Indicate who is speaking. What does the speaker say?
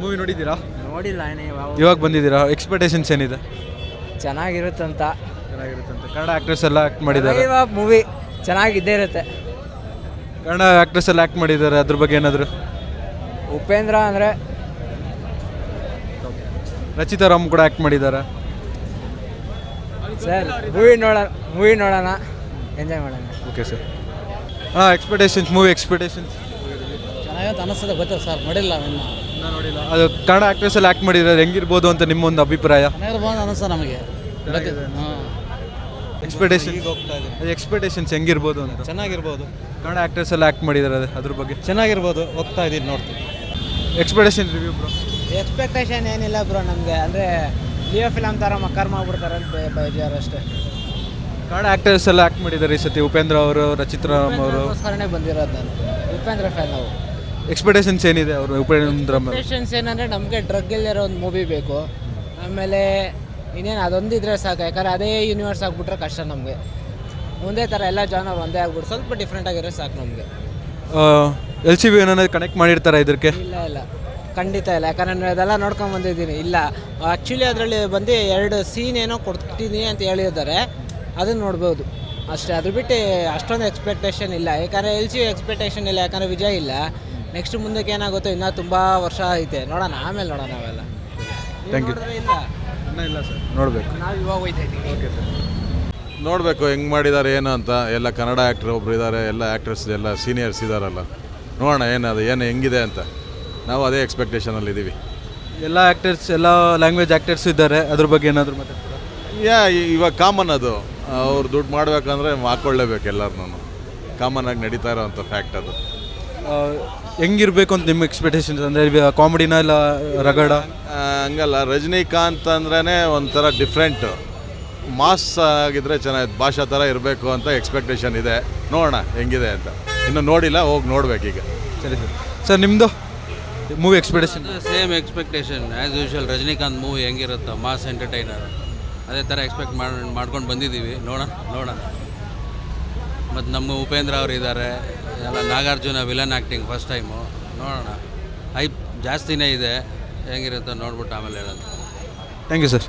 Speaker 1: Movie ನೋಡಿದ್ದೀರಾ?
Speaker 2: ನೋಡಿಲ್ಲ
Speaker 1: ಇವಾಗ ಬಂದಿದ್ದೀರಾ? ಎಕ್ಸ್ಪೆಕ್ಟೇಷನ್ಸ್ ಏನಿದೆ?
Speaker 2: ಚೆನ್ನಾಗಿರುತ್ತಂತ.
Speaker 1: ಚೆನ್ನಾಗಿರುತ್ತಂತ. ಅಂತ ಕನ್ನಡ ಆ್ಯಕ್ಟ್ರೆಸ್ ಎಲ್ಲ ಆ್ಯಕ್ಟ್ ಮಾಡಿದ್ದಾರೆ.
Speaker 2: ಮೂವಿ ಚೆನ್ನಾಗಿದ್ದೇ ಇರುತ್ತೆ.
Speaker 1: ಕನ್ನಡ ಆ್ಯಕ್ಟ್ರೆಸ್ ಎಲ್ಲ ಆ್ಯಕ್ಟ್ ಮಾಡಿದ್ದಾರೆ. ಅದ್ರ ಬಗ್ಗೆ ಏನಾದರೂ?
Speaker 2: ಉಪೇಂದ್ರ ಅಂದರೆ
Speaker 1: ರಚಿತಾ ರಾಮ್ ಕೂಡ ಆ್ಯಕ್ಟ್ ಮಾಡಿದ್ದಾರೆ.
Speaker 2: ಸರ್ ಮೂವಿ ನೋಡ ಮೂವಿ ನೋಡೋಣ. ಎಂಜಾಯ್ ಮಾಡೋಣ.
Speaker 1: ಓಕೆ ಸರ್ ಹಾಂ ಎಕ್ಸ್ಪೆಕ್ಟೇಷನ್ಸ್ ಮೂವಿ ಎಕ್ಸ್ಪೆಕ್ಟೇಷನ್ಸ್
Speaker 2: ಚೆನ್ನಾಗಂತ ಅನಿಸ್ತದೆ ಗೊತ್ತಿಲ್ಲ ಸರ್. ನೋಡಿಲ್ಲ ಇನ್ನು.
Speaker 1: ನೋಡಿಲ್ಲ. ಅದು ಕನ್ನಡ ಆಕ್ಟ್ರೆಸ್ ಅಲ್ಲಿ ಆಕ್ಟ್ ಮಾಡಿದ್ರೆ ಹೆಂಗಿರ್ಬೋದು ಅಂತ ನಿಮ್ಮ ಒಂದು ಅಭಿಪ್ರಾಯ?
Speaker 2: ಚೆನ್ನಾಗಿರ್ಬೋದು ಅನಿಸ್ತ ನಮಗೆ.
Speaker 1: ಎಕ್ಸ್ಪೆಕ್ಟೇಷನ್ ಎಕ್ಸ್ಪೆಕ್ಟೇಷನ್ಸ್ ಹೆಂಗಿರ್ಬೋದು ಅಂತ.
Speaker 3: ಚೆನ್ನಾಗಿರ್ಬೋದು.
Speaker 1: ಕನ್ನಡ ಆಕ್ಟ್ರೆಸ್ ಅಲ್ಲಿ ಆಕ್ಟ್ ಮಾಡಿದ್ದಾರೆ ಅದು ಅದ್ರ ಬಗ್ಗೆ.
Speaker 3: ಚೆನ್ನಾಗಿರ್ಬೋದು. ಹೋಗ್ತಾ ಇದ್ದೀನಿ ನೋಡ್ತೀನಿ.
Speaker 1: ಎಕ್ಸ್ಪೆಕ್ಟೇಷನ್ ರಿವ್ಯೂ ಬ್ರೋ
Speaker 2: ಎಕ್ಸ್ಪೆಕ್ಟೇಷನ್ ಏನಿಲ್ಲ ಬ್ರೋ ನಮಗೆ. ಅಂದರೆ ಲಿಯೋ ಫಿಲಮ್ ಥರ ಮಕ್ಕರ್ ಮಾಡ್ಬಿಡ್ತಾರೆ ಅಂತ ಬೈದಿದ್ದಾರೆ ಅಷ್ಟೇ.
Speaker 1: ಕನ್ನಡ ಆಕ್ಟರ್ಸ್ ಎಲ್ಲ ಆಕ್ಟ್ ಮಾಡಿದ್ದಾರೆ ಈ ಸತಿ ಉಪೇಂದ್ರ ಅವರು ರಚಿತ್ರಾಮ್ ಅವರು.
Speaker 2: ಉಪೇಂದ್ರಗೋಸ್ಕರನೇ ಬಂದಿರೋದು ನಾನು. ಉಪೇಂದ್ರ ಫ್ಯಾನ್ ನಾವು.
Speaker 1: ಎಕ್ಸ್ಪೆಕ್ಟೇಷನ್ಸ್ ಏನಿದೆ ಅವರು ಉಪೇಂದ್ರ?
Speaker 2: ಎಕ್ಸ್ಪೆಕ್ಟೇಷನ್ಸ್ ಏನಂದರೆ ನಮಗೆ ಡ್ರಗ್ ಇಲ್ಲದಿರೋ ಒಂದು ಮೂವಿ ಬೇಕು. ಆಮೇಲೆ ಇನ್ನೇನು ಅದೊಂದಿದ್ರೆ ಸಾಕು. ಯಾಕಂದ್ರೆ ಅದೇ ಯೂನಿವರ್ಸ್ ಆಗಿಬಿಟ್ರೆ ಕಷ್ಟ ನಮಗೆ. ಮುಂದೆ ಥರ ಎಲ್ಲ ಜಾನರ್ ಒಂದೇ ಆಗ್ಬಿಟ್ಟು ಸ್ವಲ್ಪ ಡಿಫ್ರೆಂಟ್ ಆಗಿರೋ ಸಾಕು ನಮಗೆ.
Speaker 1: ಎಲ್ ಸಿ ಬಿ ಏನಾದ್ರು ಕನೆಕ್ಟ್ ಮಾಡಿರ್ತಾರೆ ಇದಕ್ಕೆ
Speaker 2: ಇಲ್ಲ ಇಲ್ಲ. ಖಂಡಿತ ಇಲ್ಲ. ಯಾಕಂದ್ರೆ ನಾನು ಅದೆಲ್ಲ ನೋಡ್ಕೊಂಡು ಬಂದಿದ್ದೀನಿ. ಇಲ್ಲ. ಆ್ಯಕ್ಚುಲಿ ಅದರಲ್ಲಿ ಬಂದು ಎರಡು ಸೀನ್ ಏನೋ ಕೊಡ್ತೀನಿ ಅಂತ ಹೇಳಿದ್ದಾರೆ. ಅದನ್ನು ನೋಡ್ಬೋದು. ಅಷ್ಟೇ. ಅದ್ರ ಬಿಟ್ಟು ಅಷ್ಟೊಂದು ಎಕ್ಸ್ಪೆಕ್ಟೇಷನ್ ಇಲ್ಲ. ಯಾಕಂದರೆ ಎಲ್ ಸಿ ಎಕ್ಸ್ಪೆಕ್ಟೇಷನ್ ಇಲ್ಲ. ಯಾಕಂದರೆ ವಿಜಯ್ ಇಲ್ಲ. ನೆಕ್ಸ್ಟ್ ಮುಂದಕ್ಕೆ ಏನಾಗುತ್ತೋ? ಇನ್ನೂ ತುಂಬ ವರ್ಷ ಐತೆ. ನೋಡೋಣ ಆಮೇಲೆ ನೋಡೋಣ ನಾವೆಲ್ಲ
Speaker 1: Thank you.
Speaker 2: ಇಲ್ಲ?
Speaker 1: ಇಲ್ಲ ಸರ್. ನೋಡಬೇಕು.
Speaker 2: ನಾವು ಇವಾಗ ಹೋಯ್ತಾ ಇದ್ದೀವಿ.
Speaker 1: Okay sir.
Speaker 4: ನೋಡಬೇಕು ಹೆಂಗೆ ಮಾಡಿದ್ದಾರೆ ಏನು ಅಂತ. ಎಲ್ಲ ಕನ್ನಡ ಆ್ಯಕ್ಟ್ರ್ ಒಬ್ರು ಇದ್ದಾರೆ ಎಲ್ಲ ಆ್ಯಕ್ಟ್ರಸ್ ಎಲ್ಲ ಸೀನಿಯರ್ಸ್ ಇದ್ದಾರಲ್ಲ ನೋಡೋಣ ಏನದು ಏನು ಹೆಂಗಿದೆ ಅಂತ. ನಾವು ಅದೇ ಎಕ್ಸ್ಪೆಕ್ಟೇಷನಲ್ಲಿ ಇದ್ದೀವಿ
Speaker 1: ಎಲ್ಲ ಆ್ಯಕ್ಟರ್ಸ್ ಎಲ್ಲ ಲ್ಯಾಂಗ್ವೇಜ್ ಆ್ಯಕ್ಟರ್ಸ್ ಇದ್ದಾರೆ. ಅದ್ರ ಬಗ್ಗೆ ಏನಾದರೂ ಮಾತಾಡ್ತೀರಾ?
Speaker 4: ಯಾ ಇ- ಇವಾಗ ಕಾಮನ್ ಅದು. ಅವ್ರು ದುಡ್ಡು ಮಾಡಬೇಕಂದ್ರೆ ಹಾಕ್ಕೊಳ್ಳೇಬೇಕು ಎಲ್ಲರನ್ನೂ. ಕಾಮನ್ ಆಗಿ ನಡೀತಾ ಇರೋವಂಥ ಫ್ಯಾಕ್ಟ್ ಅದು.
Speaker 1: ಹೆಂಗಿರ್ಬೇಕು ಅಂತ ನಿಮ್ಮ ಎಕ್ಸ್ಪೆಕ್ಟೇಷನ್ಸ್ ಅಂದರೆ ಕಾಮಿಡಿನ ಇಲ್ಲ ರಗಡ?
Speaker 4: ಹಂಗಲ್ಲ ರಜನಿಕಾಂತ್ ಅಂದ್ರೇ ಒಂಥರ ಡಿಫ್ರೆಂಟು ಮಾಸ್ ಆಗಿದ್ರೆ ಚೆನ್ನಾಗಿ ಭಾಷಾ ಥರ ಇರಬೇಕು ಅಂತ ಎಕ್ಸ್ಪೆಕ್ಟೇಷನ್ ಇದೆ. ನೋಡೋಣ ಹೆಂಗಿದೆ ಅಂತ. ಇನ್ನು ನೋಡಿಲ್ಲ ಹೋಗಿ ಈಗ.
Speaker 1: ಸರಿ ಸರ್. ಸರ್ ನಿಮ್ಮದು movie expectation
Speaker 5: same expectation as usual Rajinikanth movie ಹೆಂಗಿರುತ್ತೋ mass entertainer ಅದೇ ಥರ ಎಕ್ಸ್ಪೆಕ್ಟ್ ಮಾಡಿ ಮಾಡ್ಕೊಂಡು ಬಂದಿದ್ದೀವಿ. ನೋಡೋಣ ನೋಡೋಣ. ಮತ್ತು ನಮ್ಮ ಉಪೇಂದ್ರ ಅವರು ಇದ್ದಾರೆ ಎಲ್ಲ Nagarjuna villain acting first time ನೋಡೋಣ. ಐಪ್ ಜಾಸ್ತಿನೇ ಇದೆ. ಹೆಂಗಿರುತ್ತೆ ನೋಡ್ಬಿಟ್ಟು ಆಮೇಲೆ ಹೇಳೋದು
Speaker 1: ಥ್ಯಾಂಕ್ ಯು ಸರ್